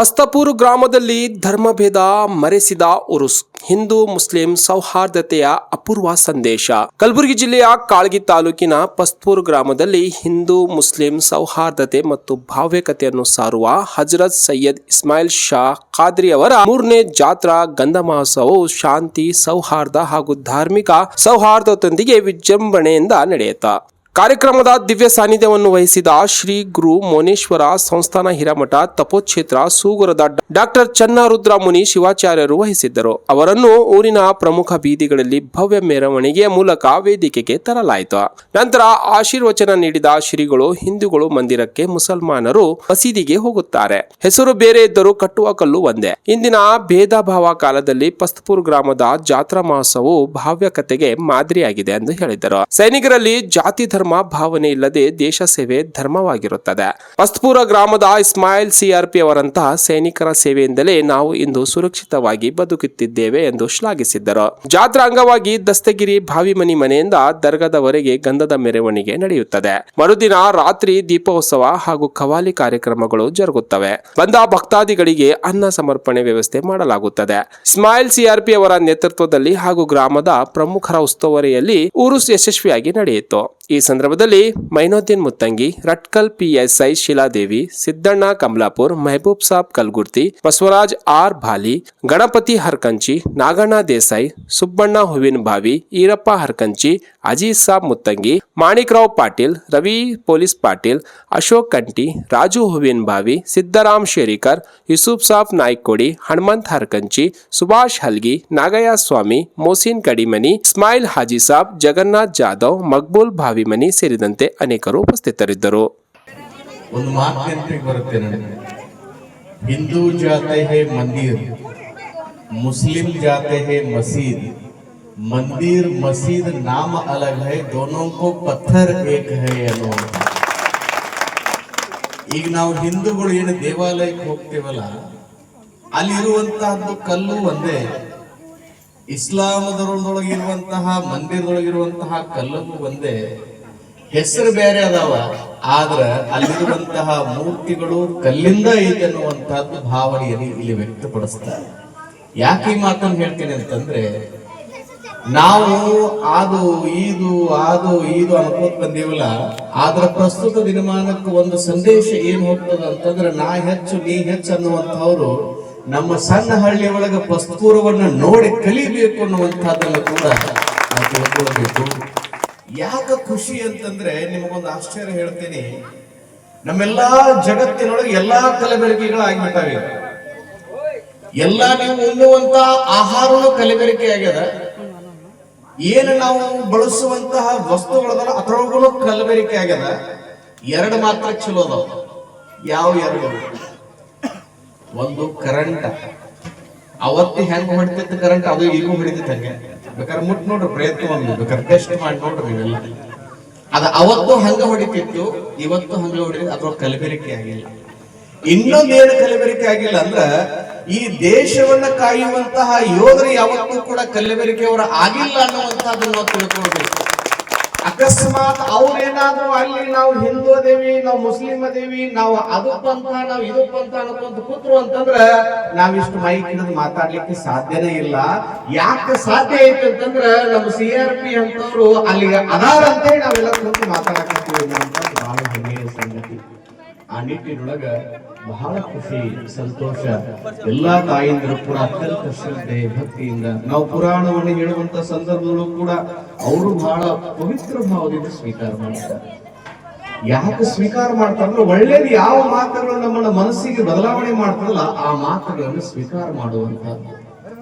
ಪಸ್ತಪೂರು ಗ್ರಾಮದಲ್ಲಿ ಧರ್ಮಭೇದ ಮರೆಸಿದ ಉರುಸ್, ಹಿಂದೂ ಮುಸ್ಲಿಂ ಸೌಹಾರ್ದತೆಯ ಅಪೂರ್ವ ಸಂದೇಶ. ಕಲಬುರಗಿ ಜಿಲ್ಲೆಯ ಕಾಳಗಿ ತಾಲೂಕಿನ ಪಸ್ತಪೂರು ಗ್ರಾಮದಲ್ಲಿ ಹಿಂದೂ ಮುಸ್ಲಿಂ ಸೌಹಾರ್ದತೆ ಮತ್ತು ಭಾವ್ಯಕತೆಯನ್ನು ಸಾರುವ ಹಜರತ್ ಸೈಯದ್ ಇಸ್ಮಾಯಿಲ್ ಶಾ ಖಾದ್ರಿ ಅವರ ಮೂರನೇ ಜಾತ್ರಾ ಗಂಧ ಮಹೋತ್ಸವವು ಶಾಂತಿ, ಸೌಹಾರ್ದ ಹಾಗೂ ಧಾರ್ಮಿಕ ಸೌಹಾರ್ದತೊಂದಿಗೆ ವಿಜೃಂಭಣೆಯಿಂದ ನಡೆಯಿತು ಕಾರ್ಯಕ್ರಮದ ದಿವ್ಯ ಸಾನ್ನಿಧ್ಯವನ್ನು ವಹಿಸಿದ ಶ್ರೀ ಗುರು ಮೋನೇಶ್ವರ ಸಂಸ್ಥಾನ ಹಿರಮಠ ತಪೋಕ್ಷೇತ್ರ ಸೂಗುರದ ಡಾಕ್ಟರ್ ಚನ್ನರುದ್ರ ಮುನಿ ಶಿವಾಚಾರ್ಯರು ವಹಿಸಿದ್ದರು. ಅವರನ್ನು ಊರಿನ ಪ್ರಮುಖ ಬೀದಿಗಳಲ್ಲಿ ಭವ್ಯ ಮೆರವಣಿಗೆಯ ಮೂಲಕ ವೇದಿಕೆಗೆ ತರಲಾಯಿತು. ನಂತರ ಆಶೀರ್ವಚನ ನೀಡಿದ ಶ್ರೀಗಳು, ಹಿಂದೂಗಳು ಮಂದಿರಕ್ಕೆ ಮುಸಲ್ಮಾನರು ಮಸೀದಿಗೆ ಹೋಗುತ್ತಾರೆ. ಹೆಸರು ಬೇರೆ ಇದ್ದರೂ ಕಟ್ಟುವ ಕಲ್ಲು ಒಂದೇ. ಇಂದಿನ ಭೇದ ಭಾವ ಕಾಲದಲ್ಲಿ ಪಸ್ತಪುರ್ ಗ್ರಾಮದ ಜಾತ್ರಾ ಮಹೋತ್ಸವವು ಭಾವ್ಯಕತೆಗೆ ಮಾದರಿಯಾಗಿದೆ ಎಂದು ಹೇಳಿದರು. ಸೈನಿಕರಲ್ಲಿ ಜಾತಿ ಧರ್ಮ ಭಾವನೆ ಇಲ್ಲದೆ ದೇಶ ಸೇವೆ ಧರ್ಮವಾಗಿರುತ್ತದೆ. ಪಸ್ತಪುರ ಗ್ರಾಮದ ಇಸ್ಮಾಯಿಲ್ ಸಿಆರ್ಪಿ ಅವರಂತಹ ಸೈನಿಕರ ಸೇವೆಯಿಂದಲೇ ನಾವು ಇಂದು ಸುರಕ್ಷಿತವಾಗಿ ಬದುಕುತ್ತಿದ್ದೇವೆ ಎಂದು ಶ್ಲಾಘಿಸಿದ್ದರು. ಜಾತ್ರಾ ಅಂಗವಾಗಿ ದಸ್ತಗಿರಿ ಭಾವಿಮನಿ ಮನೆಯಿಂದ ದರ್ಗಾದವರೆಗೆ ಗಂಧದ ಮೆರವಣಿಗೆ ನಡೆಯುತ್ತದೆ. ಮರುದಿನ ರಾತ್ರಿ ದೀಪೋತ್ಸವ ಹಾಗೂ ಕವಾಲಿ ಕಾರ್ಯಕ್ರಮಗಳು ಜರುಗುತ್ತವೆ. ಬಂದ ಭಕ್ತಾದಿಗಳಿಗೆ ಅನ್ನ ಸಮರ್ಪಣೆ ವ್ಯವಸ್ಥೆ ಮಾಡಲಾಗುತ್ತದೆ. ಇಸ್ಮಾಯಿಲ್ ಸಿಆರ್ಪಿ ಅವರ ನೇತೃತ್ವದಲ್ಲಿ ಹಾಗೂ ಗ್ರಾಮದ ಪ್ರಮುಖರ ಉಸ್ತುವಾರಿಯಲ್ಲಿ ಊರು ಯಶಸ್ವಿಯಾಗಿ ನಡೆಯಿತು. ಈ ಸಂದರ್ಭದಲ್ಲಿ Mainuddin Muttangi Ratkal PSI Shiladevi Siddanna Kamalapur Mehboob Sab Kalgurti Basavaraj R Bhali Ganapati Harkanchi Naganna Desai Subbanna Hoovina Bavi Eerappa Harkanchi Aziz Sab Muttangi Manikrao Patil Ravi police Patil Ashok Kanti Raju Hoovina Bavi Siddaram Sherikar Yusuf Sab Naikodi Hanumanth ಹರ್ಕಂಚಿ Subhash ಹಲ್ಗಿ Nagaiah ಸ್ವಾಮಿ ಮೋಸಿನ್ ಕಡಿಮನಿ ಇಸ್ಮಾಯಿಲ್ ಹಾಜಿ ಸಾಬ್ ಜಗನ್ನಾಥ್ ಜಾಧವ್ ಮಕ್ಬೂಲ್ ಅಭಿಮನಿ ಸೇರಿದಂತೆ ಅನೇಕರು ಉಪಸ್ಥಿತರಿದ್ದರು. ಒಂದು ಬರುತ್ತೆ ನನಗೆ? ಹಿಂದೂ ಜಾತೆ ಹೇ ಮಂದಿರ್, Muslim ಜಾತೆ ಹೇ ಮಸೀದ್. ಮಂದಿರ್, ಮಸೀದ್ ನಾಮ ಅಲಗ್ ಹೈ ದೋನೋ ಕೋ ಏಕ್ ಹೈ ಅನ್ನೋ ಈಗ ನಾವು ಹಿಂದೂಗಳು ಏನು ದೇವಾಲಯಕ್ಕೆ ಹೋಗ್ತೇವಲ್ಲ, ಅಲ್ಲಿರುವಂತಹದ್ದು ಕಲ್ಲು ಒಂದೇ. ಇಸ್ಲಾಮದರೊಳಗಿರುವಂತಹ ಮಂದಿರದೊಳಗಿರುವಂತಹ ಕಲ್ಲು ಒಂದೇ. ಹೆಸರು ಬೇರೆ ಅದಾವ. ಆದ್ರ ಅಲ್ಲಿರುವಂತಹ ಮೂರ್ತಿಗಳು ಕಲ್ಲಿಂದ ಐತೆ ಅನ್ನುವಂತಹದ್ದು ಭಾವನೆಯಲ್ಲಿ ಇಲ್ಲಿ ವ್ಯಕ್ತಪಡಿಸ್ತಾರೆ. ಯಾಕೆ ಈ ಮಾತನ್ನು ಹೇಳ್ತೇನೆ ಅಂತಂದ್ರೆ, ನಾವು ಅದು ಇದು ಅದು ಇದು ಅನ್ಕೋತ ಬಂದೀವಲ್ಲ, ಆದ್ರ ಪ್ರಸ್ತುತ ದಿನಮಾನಕ್ಕೆ ಒಂದು ಸಂದೇಶ ಏನ್ ಹೋಗ್ತದ ಅಂತಂದ್ರೆ, ನಾ ಹೆಚ್ಚು, ನೀ ಹೆಚ್ಚು ಅನ್ನುವಂಥವ್ರು ನಮ್ಮ ಸಣ್ಣ ಹಳ್ಳಿ ಒಳಗ ಪಸ್ತೂರವನ್ನ ನೋಡಿ ಕಲಿಬೇಕು ಅನ್ನುವಂಥದ್ದನ್ನು ಕೂಡ ತಿಳ್ಕೊಳ್ಬೇಕು. ಯಾಕೆ ಖುಷಿ ಅಂತಂದ್ರೆ ನಿಮಗೊಂದು ಆಶ್ಚರ್ಯ ಹೇಳ್ತೀನಿ. ನಮ್ಮೆಲ್ಲಾ ಜಗತ್ತಿನೊಳಗೆ ಎಲ್ಲಾ ಕಲಬೆರಕೆಗಳು ಆಗಿಬಿಟ್ಟಾವೆ ಎಲ್ಲ ನೀವು ಉಣ್ಣುವಂತ ಆಹಾರನು ಕಲಬೆರಕೆ ಆಗ್ಯದ. ಏನು ನಾವು ಬಳಸುವಂತಹ ವಸ್ತುಗಳದಲ್ಲ ಅದರೊಳಗೂ ಕಲಬೆರಕೆ ಆಗ್ಯದ. ಎರಡು ಮಾತ್ರ ಚಲೋ ಅದಾವ. ಯಾವ ಎರಡು? ಒಂದು ಕರೆಂಟ್ ಅವತ್ತು ಹೆಂಗ್ ಹೊಡಿತಿತ್ತು ಕರೆಂಟ್ ಅದು ಈಗೂ ಹೊಡಿತಿತ್ತು ಹಂಗೆ. ಬೇಕಾದ್ರೆ ಮುಟ್ ನೋಡ್ರಿ, ಪ್ರಯತ್ನ ಒಂದು. ಬೇಕಾದ್ರೆ ಟೆಸ್ಟ್ ಮಾಡಿ ನೋಡ್ರಿ ನೀವೆಲ್ಲ. ಅದ ಅವತ್ತು ಹಂಗ ಹೊಡಿತಿತ್ತು, ಇವತ್ತು ಹಂಗ ಹೊಡಿ ಅದ್ರ ಕಲಬೆರಕೆ ಆಗಿಲ್ಲ. ಇನ್ನೊಂದು ಏನು ಕಲಬೆರಕೆ ಆಗಿಲ್ಲ ಅಂದ್ರ, ಈ ದೇಶವನ್ನ ಕಾಯುವಂತಹ ಯೋಧರು ಯಾವತ್ತೂ ಕೂಡ ಕಲಬೆರಕೆಯವರ ಆಗಿಲ್ಲ ಅನ್ನುವಂತಹ ನಾವು ತಿಳ್ಕೊಳ್ಬೇಕು. ಅಕಸ್ಮಾತ್ ಅವ್ರೇನಾದ್ರೂ ಅಲ್ಲಿ ನಾವು ಹಿಂದೂ ಅದೇವಿ ನಾವು ಮುಸ್ಲಿಂ ಅದೇವಿ ನಾವು ಅದು ಪಂಥ ನಾವು ಇದು ಪಂಥ ಅನ್ಕೊಂತ ಕೂತ್ರು ಅಂತಂದ್ರ ನಾವಿಷ್ಟು ಮೈಕ್ ಹಿಡಿದು ಮಾತಾಡ್ಲಿಕ್ಕೆ ಸಾಧ್ಯನೇ ಇಲ್ಲ. ಯಾಕೆ ಸಾಧ್ಯ ಐತೆ ಅಂತಂದ್ರ ನಮ್ಮ ಸಿ ಆರ್ ಪಿ ಅಂತವ್ರು ಅಲ್ಲಿಗೆ ಅದಾರಂತೇಳಿ ನಾವೆಲ್ಲ ಕೂತು ಮಾತಾಡಕತ್ತೀವಿ ಆ ಬಹಳ ಖುಷಿ, ಸಂತೋಷ. ಎಲ್ಲಾ ತಾಯಿಂದರು ಕೂಡ ಅತ್ಯಂತ ಶ್ರದ್ಧೆ, ಭಕ್ತಿಯಿಂದ ನಾವು ಪುರಾಣವನ್ನು ಹೇಳುವಂತ ಸಂದರ್ಭದಲ್ಲೂ ಕೂಡ ಅವರು ಬಹಳ ಪವಿತ್ರ ಭಾವದಿಂದ ಸ್ವೀಕಾರ ಮಾಡ್ತಾರೆ. ಯಾಕೆ ಸ್ವೀಕಾರ ಮಾಡ್ತಾರಲ್ಲ ಒಳ್ಳೇದು ಯಾವ ಮಾತುಗಳು ನಮ್ಮನ್ನ ಮನಸ್ಸಿಗೆ ಬದಲಾವಣೆ ಮಾಡ್ತಾರಲ್ಲ ಆ ಮಾತುಗಳನ್ನು ಸ್ವೀಕಾರ ಮಾಡುವಂತದ್ದು